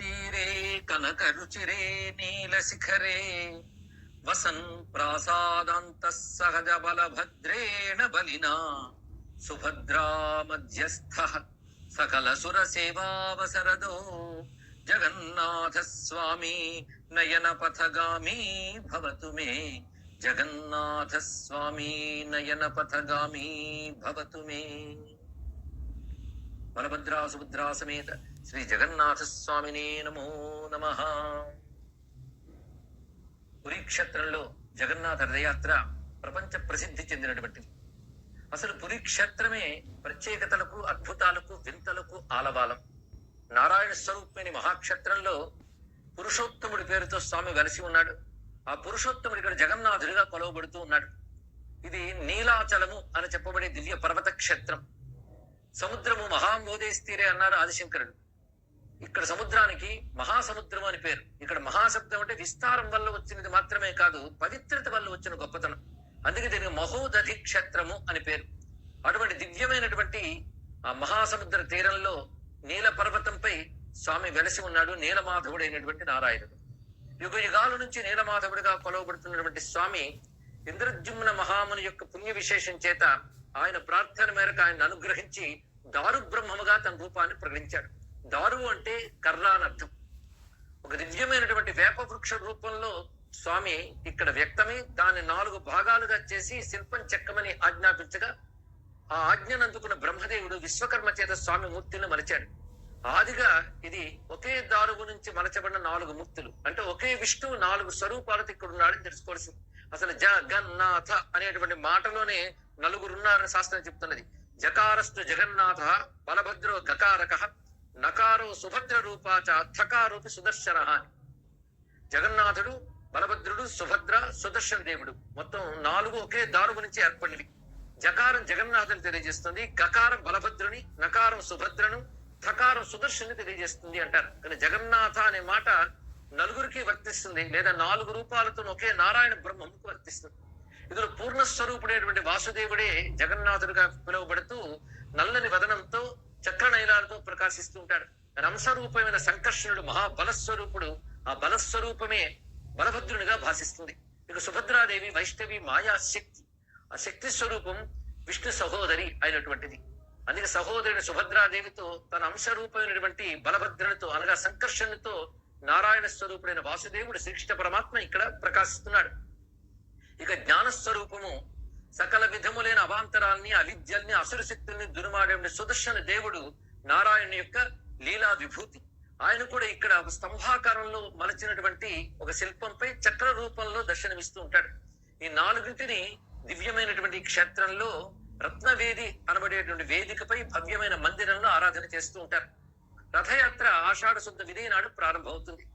ीरे, कनकरुचिरे, नीलशिखरे वसन् प्रासादान्तः सहजबलभद्रेण बलिना सुभद्रा मध्यस्थः सकलसुरसेवावसरदो जगन्नाथ स्वामी नयन नयनपथगामी भवतु मे जगन्नाथ स्वामी नयन नयनपथगामी भवतु मे। बलभद्रा, सुभद्रा समेत శ్రీ జగన్నాథ స్వామినే నమో నమ. పురీక్షేత్రంలో జగన్నాథ రథయాత్ర ప్రపంచ ప్రసిద్ధి చెందినటువంటిది అసలు పురీక్షేత్రమే ప్రత్యేకతలకు అద్భుతాలకు వింతలకు ఆలవాలం నారాయణ స్వరూపమైన మహాక్షేత్రంలో పురుషోత్తముడి పేరుతో స్వామి వెలసి ఉన్నాడు. ఆ పురుషోత్తముడు ఇక్కడ జగన్నాథుడిగా కొలవబడుతూ ఉన్నాడు. ఇది నీలాచలము అని చెప్పబడే దివ్య పర్వత క్షేత్రం సముద్రము మహాంబోధేస్తీరే అన్నారు ఆదిశంకరుడు. ఇక్కడ సముద్రానికి మహాసముద్రం అని పేరు. ఇక్కడ మహాశబ్దం అంటే విస్తారం వల్ల వచ్చినది మాత్రమే కాదు పవిత్రత వల్ల వచ్చిన గొప్పతనం. అందుకే దీనికి మహోదధి క్షేత్రము అని పేరు. అటువంటి దివ్యమైనటువంటి ఆ మహాసముద్ర తీరంలో నీల పర్వతంపై స్వామి వెలసి ఉన్నాడు నీలమాధవుడైనటువంటి నారాయణుడు. యుగ యుగాల నుంచి నీలమాధవుడిగా కొలవబడుతున్నటువంటి స్వామి ఇంద్రజుమ్న మహాముని యొక్క పుణ్య విశేషం చేత ఆయన ప్రార్థన మేరకు ఆయన అనుగ్రహించి దారు బ్రహ్మముగా తన రూపాన్ని ప్రకటించాడు. దారు అంటే కర్ర అని అర్థం. ఒక దివ్యమైనటువంటి వేప వృక్ష రూపంలో స్వామి ఇక్కడ వ్యక్తమై దాన్ని నాలుగు భాగాలుగా చేసి శిల్పం చెక్కమని ఆజ్ఞాపించగా ఆ ఆజ్ఞను అందుకున్న బ్రహ్మదేవుడు విశ్వకర్మ చేత స్వామి మూర్తిని మలిచాడు. ఆదిగా ఇది ఒకే దారువు నుంచి మలచబడిన నాలుగు మూర్తులు. అంటే ఒకే విష్ణువు నాలుగు స్వరూపాలతో ఇక్కడ ఉన్నాడని తెలుసుకోవాల్సింది. అసలు జగన్నాథ అనేటువంటి మాటలోనే నలుగురున్నారని శాస్త్రం చెప్తున్నది. జకారస్తు జగన్నాథ బలభద్రో గకారక నకారో సుభద్ర రూపాచ అర్థకారోపి సుదర్శన అని. జగన్నాథుడు బలభద్రుడు సుభద్ర సుదర్శన దేవుడు. మొత్తం నాలుగు ఒకే దారువు నుంచి ఏర్పడినవి. జకారం జగన్నాథుని తెలియజేస్తుంది గకారం బలభద్రుని నకారం సుభద్రను థకారం సుదర్శని తెలియజేస్తుంది అంటారు. కానీ జగన్నాథ అనే మాట నలుగురికి వర్తిస్తుంది లేదా నాలుగు రూపాలతో ఒకే నారాయణ బ్రహ్మముకు వర్తిస్తుంది. ఇందులో పూర్ణస్వరూపుడైనటువంటి వాసుదేవుడే జగన్నాథుడిగా పిలువబడుతూ నల్లని వదనంతో చక్ర నైలాలతో ప్రకాశిస్తూ ఉంటాడు. తన సంకర్షణుడు మహాబలస్వరూపుడు ఆ బలస్వరూపమే బలభద్రునిగా భాషిస్తుంది. ఇక సుభద్రాదేవి వైష్ణవి మాయా శక్తి. ఆ శక్తి స్వరూపం విష్ణు సహోదరి అయినటువంటిది. అందుకే సహోదరుని సుభద్రాదేవితో తన అంశరూపమైనటువంటి బలభద్రునితో అనగా సంకర్షణతో నారాయణ స్వరూపుడైన వాసుదేవుడు శ్రీకృష్ణ పరమాత్మ ఇక్కడ ప్రకాశిస్తున్నాడు. ఇక జ్ఞాన స్వరూపము సకల విధములైన అవాంతరాల్ని అవిద్యల్ని అసురు శక్తుల్ని దుర్మాడే సుదర్శన దేవుడు నారాయణ యొక్క లీలా విభూతి. ఆయన కూడా ఇక్కడ ఒక స్తంభాకారంలో మలచినటువంటి ఒక శిల్పంపై చక్ర రూపంలో దర్శనమిస్తూ ఉంటాడు. ఈ నాలుగింటిని దివ్యమైనటువంటి క్షేత్రంలో రత్నవేది అనబడేటువంటి వేదికపై భవ్యమైన మందిరంలో ఆరాధన చేస్తూ ఉంటారు. రథయాత్ర ఆషాఢ శుద్ధ విధి నాడు ప్రారంభమవుతుంది.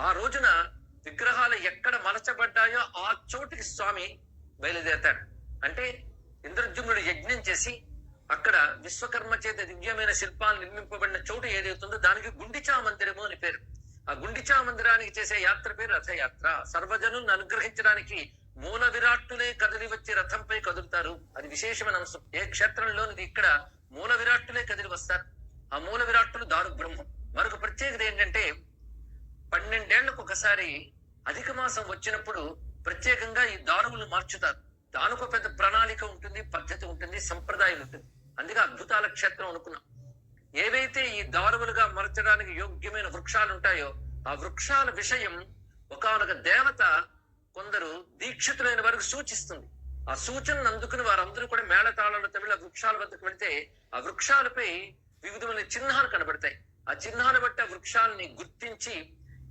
ఆ రోజున విగ్రహాలు ఎక్కడ మలచబడ్డాయో ఆ చోటికి స్వామి బయలుదేరతాడు. అంటే ఇంద్రజుమ్నుడు యజ్ఞం చేసి అక్కడ విశ్వకర్మ చేత దివ్యమైన శిల్పాలు నిర్మింపబడిన చోటు ఏదైతుందో దానికి గుండిచా మందిరము అని పేరు. ఆ గుండిచా మందిరానికి చేసే యాత్ర పేరు రథయాత్ర. సర్వజనులను అనుగ్రహించడానికి మూల విరాట్టులే కదిలి వచ్చి రథంపై కదులుతారు అది విశేషమైన అంశం ఏ క్షేత్రంలోనిది ఇక్కడ మూల విరాట్టులే కదిలి వస్తారు? ఆ మూల విరాట్టులు దారు బ్రహ్మం. మరొక ప్రత్యేకత ఏంటంటే పన్నెండేళ్ళకు ఒకసారి అధిక మాసం వచ్చినప్పుడు ప్రత్యేకంగా ఈ దారువులు మార్చుతారు. దానికి పెద్ద ఉంటుంది పద్ధతి ఉంటుంది సంప్రదాయం ఉంటుంది. అందుకే అద్భుతాల క్షేత్రం అనుకున్నాం. ఏవైతే ఈ దారువులుగా మరచడానికి యోగ్యమైన వృక్షాలు ఉంటాయో ఆ వృక్షాల విషయం ఒకనొక దేవత కొందరు దీక్షితులైన వారికి సూచిస్తుంది. ఆ సూచనను అందుకుని వారందరూ కూడా మేళతాళాలు తమిళ వృక్షాల వద్దకు వెళితే ఆ వృక్షాలపై వివిధమైన చిహ్నాలు కనబడతాయి. ఆ చిహ్నాలు బట్టి ఆ వృక్షాలని గుర్తించి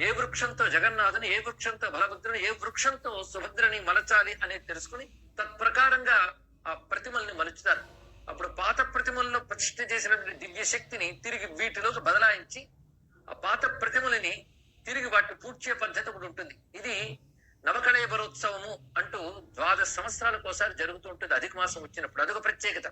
ఏ వృక్షంతో జగన్నాథుని ఏ వృక్షంతో బలభద్రుని ఏ వృక్షంతో సుభద్రని మలచాలి అనేది తెలుసుకుని తత్ప్రకారంగా ఆ ప్రతిమల్ని మలుచుతారు. అప్పుడు పాత ప్రతిమల్లో ప్రతిష్ఠ చేసినటువంటి దివ్య శక్తిని తిరిగి వీటిలోకి బదలాయించి ఆ పాత ప్రతిమలని తిరిగి వాటిని పూడ్చే పద్ధతి కూడా ఉంటుంది. ఇది నవకళేబరోత్సవము అంటూ ద్వాదశ సంవత్సరాలకు ఒకసారి జరుగుతూ ఉంటుంది. అధిక మాసం వచ్చినప్పుడు అదొక ప్రత్యేకత.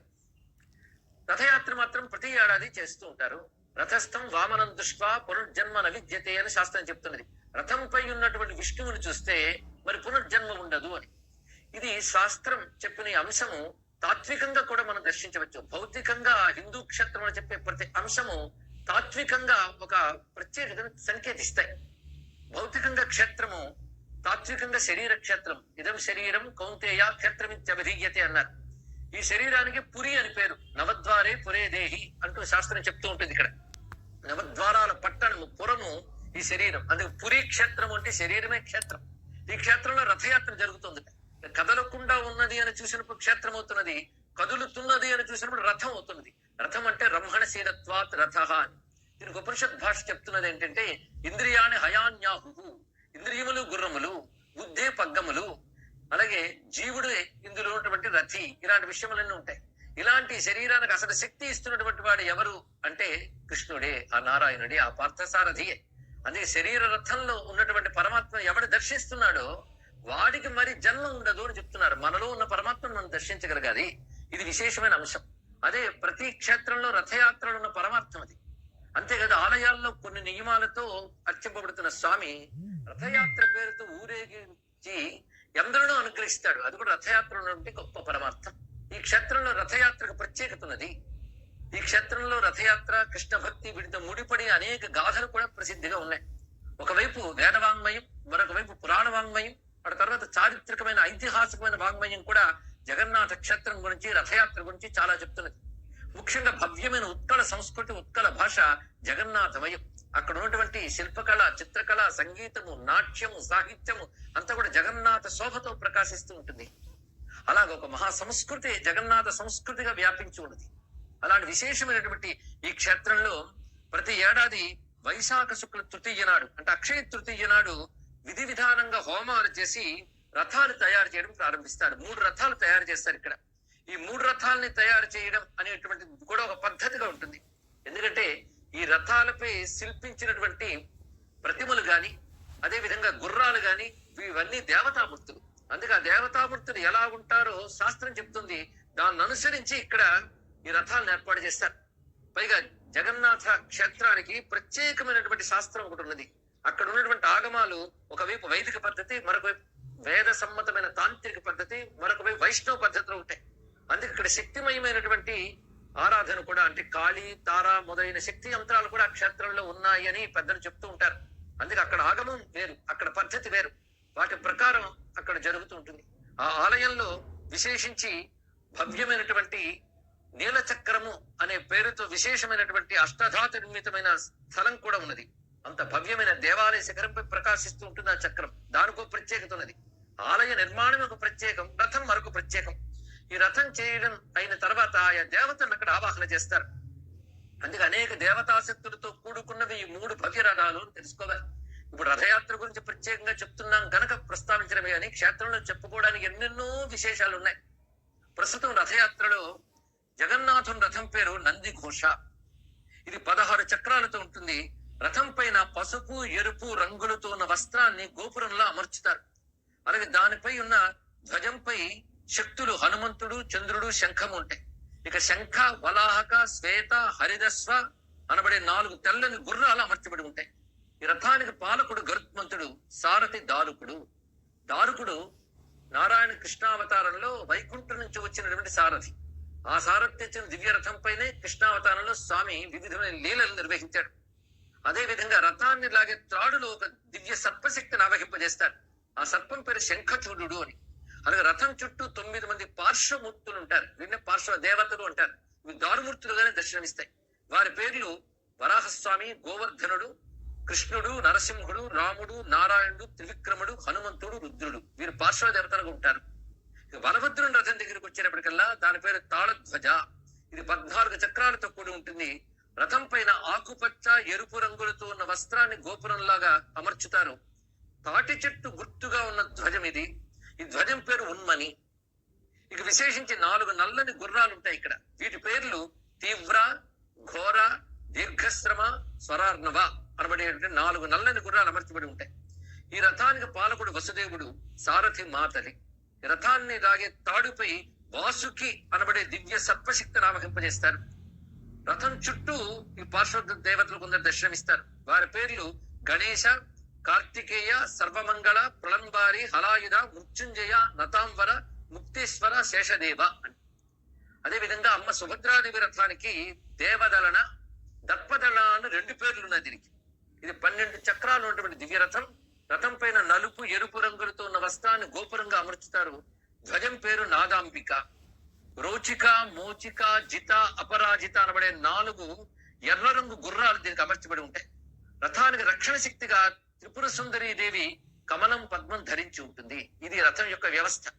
రథయాత్ర మాత్రం ప్రతి ఏడాది చేస్తూ ఉంటారు. రథస్థం వామనం దృష్ట్వా పునర్జన్మ నవిద్యతే అని శాస్త్రం చెప్తున్నది. రథంపై ఉన్నటువంటి విష్ణువుని చూస్తే మరి పునర్జన్మ ఉండదు అని. ఇది శాస్త్రం చెప్పిన అంశము తాత్వికంగా కూడా మనం దర్శించవచ్చు. భౌతికంగా హిందూ క్షేత్రం అని చెప్పే ప్రతి అంశము తాత్వికంగా ఒక ప్రత్యేకతను సంకేతిస్తాయి. భౌతికంగా క్షేత్రము తాత్వికంగా శరీర క్షేత్రం. ఇదం శరీరం కౌంతేయ క్షేత్రమిత్యభిధీయతే అన్నారు. ఈ శరీరానికి పురి అని పేరు. నవద్వారే పురే దేహి అంటూ శాస్త్రం చెప్తూ ఉంటుంది ఇక్కడ. నవద్వారాల పట్టణము పురము ఈ శరీరం. అందుకు పురి క్షేత్రం అంటే శరీరమే క్షేత్రం. ఈ క్షేత్రంలో రథయాత్ర జరుగుతుంది. కదలకుండా ఉన్నది అని చూసినప్పుడు క్షేత్రం అవుతున్నది కదులుతున్నది అని చూసినప్పుడు రథం అవుతున్నది. రథం అంటే రమణశీలత్వాత్ రథ అని. దీనికి ఉపనిషత్ భాష చెప్తున్నది ఏంటంటే ఇంద్రియాన్ని హయాన్యాహు ఇంద్రియములు గుర్రములు బుద్ధే పగ్గములు అలాగే జీవుడు ఇందులో ఉన్నటువంటి రథి ఇలాంటి విషయములన్నీ ఉంటాయి. ఇలాంటి శరీరానికి అసలు శక్తి ఇస్తున్నటువంటి వాడు ఎవరు అంటే కృష్ణుడే ఆ నారాయణుడే ఆ పార్థసారథియే. అదే శరీర రథంలో ఉన్నటువంటి పరమాత్మ ఎవడు దర్శిస్తున్నాడో వాడికి మరి జన్మ ఉండదు అని చెప్తున్నారు. మనలో ఉన్న పరమాత్మను మనం దర్శించగలగాలి. ఇది విశేషమైన అంశం. అదే ప్రతి క్షేత్రంలో రథయాత్రలు ఉన్న పరమార్థం అది. అంతేకాదు ఆలయాల్లో కొన్ని నియమాలతో అర్చింపబడుతున్న స్వామి రథయాత్ర పేరుతో ఊరేగించి ఎందరినో అనుగ్రహిస్తాడు. అది కూడా రథయాత్ర నుండి గొప్ప పరమార్థం. ఈ క్షేత్రంలో రథయాత్రకు ప్రత్యేకత ఉన్నది. ఈ క్షేత్రంలో రథయాత్ర కృష్ణ భక్తి వీటితో ముడిపడి అనేక గాథలు కూడా ప్రసిద్ధిగా ఉన్నాయి. ఒకవైపు వేదవాంగ్మయం మరొక వైపు పురాణ వాంగ్మయం ఆ తర్వాత చారిత్రకమైన ఐతిహాసికమైన వాంగ్మయం కూడా జగన్నాథ క్షేత్రం గురించి రథయాత్ర గురించి చాలా చెప్తున్నది. ముఖ్యంగా భవ్యమైన ఉత్కళ సంస్కృతి ఉత్కళ భాష జగన్నాథమయం. అక్కడ ఉన్నటువంటి శిల్పకళ చిత్రకళ సంగీతము నాట్యము సాహిత్యము అంతా కూడా జగన్నాథ శోభతో ప్రకాశిస్తూ ఉంటుంది. అలాగ ఒక మహా సంస్కృతి జగన్నాథ సంస్కృతిగా వ్యాపించి ఉన్నది. అలాంటి విశేషమైనటువంటి ఈ క్షేత్రంలో ప్రతి ఏడాది వైశాఖ శుక్ల తృతీయ నాడు అంటే అక్షయ తృతీయ నాడు విధి విధానంగా హోమాలు చేసి రథాలు తయారు చేయడం ప్రారంభిస్తారు మూడు రథాలు తయారు చేస్తారు ఇక్కడ. ఈ మూడు రథాలని తయారు చేయడం అనేటువంటి కూడా ఒక పద్ధతిగా ఉంటుంది. ఎందుకంటే ఈ రథాలపై శిల్పించినటువంటి ప్రతిమలు కానీ అదేవిధంగా గుర్రాలు కానీ ఇవన్నీ దేవతామూర్తులు. అందుకే ఆ దేవతామూర్తులు ఎలా ఉంటారో శాస్త్రం చెప్తుంది. దాన్ని అనుసరించి ఇక్కడ ఈ రథాలను ఏర్పాటు చేస్తారు. పైగా జగన్నాథ క్షేత్రానికి ప్రత్యేకమైనటువంటి శాస్త్రం ఒకటి ఉన్నది. అక్కడ ఉన్నటువంటి ఆగమాలు ఒకవైపు వైదిక పద్ధతి మరొక వేద సమ్మతమైన తాంత్రిక పద్ధతి మరొక వైపు వైష్ణవ పద్ధతిలో ఉంటాయి. అందుకే ఇక్కడ శక్తిమయమైనటువంటి ఆరాధన కూడా అంటే కాళీ తార మొదలైన శక్తి యంత్రాలు కూడా ఆ క్షేత్రంలో ఉన్నాయి అని పెద్దలు చెప్తూ ఉంటారు. అందుకే అక్కడ ఆగమం వేరు అక్కడ పద్ధతి వేరు. వాటి ప్రకారం అక్కడ జరుగుతూ ఉంటుంది. ఆ ఆలయంలో విశేషించి భవ్యమైనటువంటి నీల చక్రము అనే పేరుతో విశేషమైనటువంటి అష్టధాత నిర్మితమైన స్థలం కూడా ఉన్నది. అంత భవ్యమైన దేవాలయ శిఖరంపై ప్రకాశిస్తూ ఉంటుంది ఆ చక్రం. దానికో ప్రత్యేకత ఉన్నది. ఆలయ నిర్మాణం ఒక ప్రత్యేకం రథం మరొక ప్రత్యేకం. ఈ రథం చేయడం అయిన తర్వాత ఆయా దేవతలను అక్కడ ఆవాహన చేస్తారు. అందుకే అనేక దేవతాశక్తులతో కూడుకున్నవి ఈ మూడు భవ్య రథాలు అని తెలుసుకోవాలి. ఇప్పుడు రథయాత్ర గురించి ప్రత్యేకంగా చెప్తున్నాం గనక ప్రస్తావించడమే అని క్షేత్రంలో చెప్పుకోవడానికి ఎన్నెన్నో విశేషాలు ఉన్నాయి. ప్రస్తుతం రథయాత్రలో జగన్నాథుని రథం పేరు నంది ఘోష. ఇది పదహారు చక్రాలతో ఉంటుంది. రథం పైన పసుపు ఎరుపు రంగులతో ఉన్న వస్త్రాన్ని గోపురంలో అమర్చుతారు. అలాగే దానిపై ఉన్న ధ్వజంపై శక్తులు హనుమంతుడు చంద్రుడు శంఖం ఉంటాయి. ఇక శంఖ వలాహక శ్వేత హరిదస్వ అనబడే నాలుగు తెల్లని గుర్రాలు అమర్చబడి ఉంటాయి. ఈ రథానికి పాలకుడు గరుత్మంతుడు సారథి దారుకుడు. దారుకుడు నారాయణ కృష్ణావతారంలో వైకుంఠం నుంచి వచ్చినటువంటి సారథి. ఆ సారథి తెచ్చిన దివ్య రథం పైనే కృష్ణావతారంలో స్వామి వివిధమైన లీలలు నిర్వహించాడు. అదే విధంగా రథాన్ని లాగే త్రాడులో ఒక దివ్య సర్పశక్తిని ఆవహింపజేస్తారు. ఆ సర్పం పేరు శంఖచూడు అని. అలాగే రథం చుట్టూ తొమ్మిది మంది పార్శ్వమూర్తులు ఉంటారు. వీళ్ళని పార్శ్వ దేవతలు అంటారు. ఇవి దారుమూర్తులుగానే దర్శనమిస్తాయి. వారి పేర్లు వరాహస్వామి గోవర్ధనుడు కృష్ణుడు నరసింహుడు రాముడు నారాయణుడు త్రివిక్రముడు హనుమంతుడు రుద్రుడు. వీరు పార్శ్వ దేవతలుగా ఉంటారు. బలభద్రుని రథం దగ్గరికి వచ్చేటప్పటికల్లా దాని పేరు తాళధ్వజ. ఇది పద్నాలుగు చక్రాలతో కూడి ఉంటుంది. రథం పైన ఆకుపచ్చ ఎరుపు రంగులతో ఉన్న వస్త్రాన్ని గోపురంలాగా అమర్చుతారు. తాటి చెట్టు గుర్తుగా ఉన్న ధ్వజం ఇది. ఈ ధ్వజం పేరు ఉన్మని. ఇక విశేషించి నాలుగు నల్లని గుర్రాలు ఉంటాయి ఇక్కడ. వీటి పేర్లు తీవ్ర ఘోర దీర్ఘశ్రమ స్వరార్ణవ అనబడేటువంటి నాలుగు నల్లని గుర్రాలు అమర్చబడి ఉంటాయి. ఈ రథానికి పాలకుడు వసుదేవుడు సారథి మాతలి. రథాన్ని లాగే తాడుపై వాసుకి అనబడే దివ్య సర్పశక్తిని నామకింపజేస్తారు రథం చుట్టూ ఈ పార్శ్వ దేవతలు కొందరు దర్శనమిస్తారు. వారి పేర్లు గణేశ కార్తికేయ సర్వమంగళ ప్రళంబారి హలాయుధ మృత్యుంజయ నతాంబర ముక్తేశ్వర శేషదేవ అని. అదే విధంగా అమ్మ సుభద్రాదేవి రథానికి దేవదళన దర్పదళ అని రెండు పేర్లు ఉన్నాయి దీనికి. ఇది పన్నెండు చక్రాలు ఉన్నటువంటి దివ్య రథం. రథం పైన నలుపు ఎరుపు రంగులతో ఉన్న వస్త్రాన్ని గోపురంగా అమర్చుతారు. ధ్వజం పేరు నాదాంబిక. రోచిక మోచిక జిత అపరాజిత అనబడే నాలుగు ఎర్ర రంగు గుర్రాలు దీనికి అమర్చబడి ఉంటాయి. రథానికి రక్షణ శక్తిగా త్రిపుర సుందరి దేవి కమలం పద్మం ధరించి ఉంటుంది. ఇది రథం యొక్క వ్యవస్థ.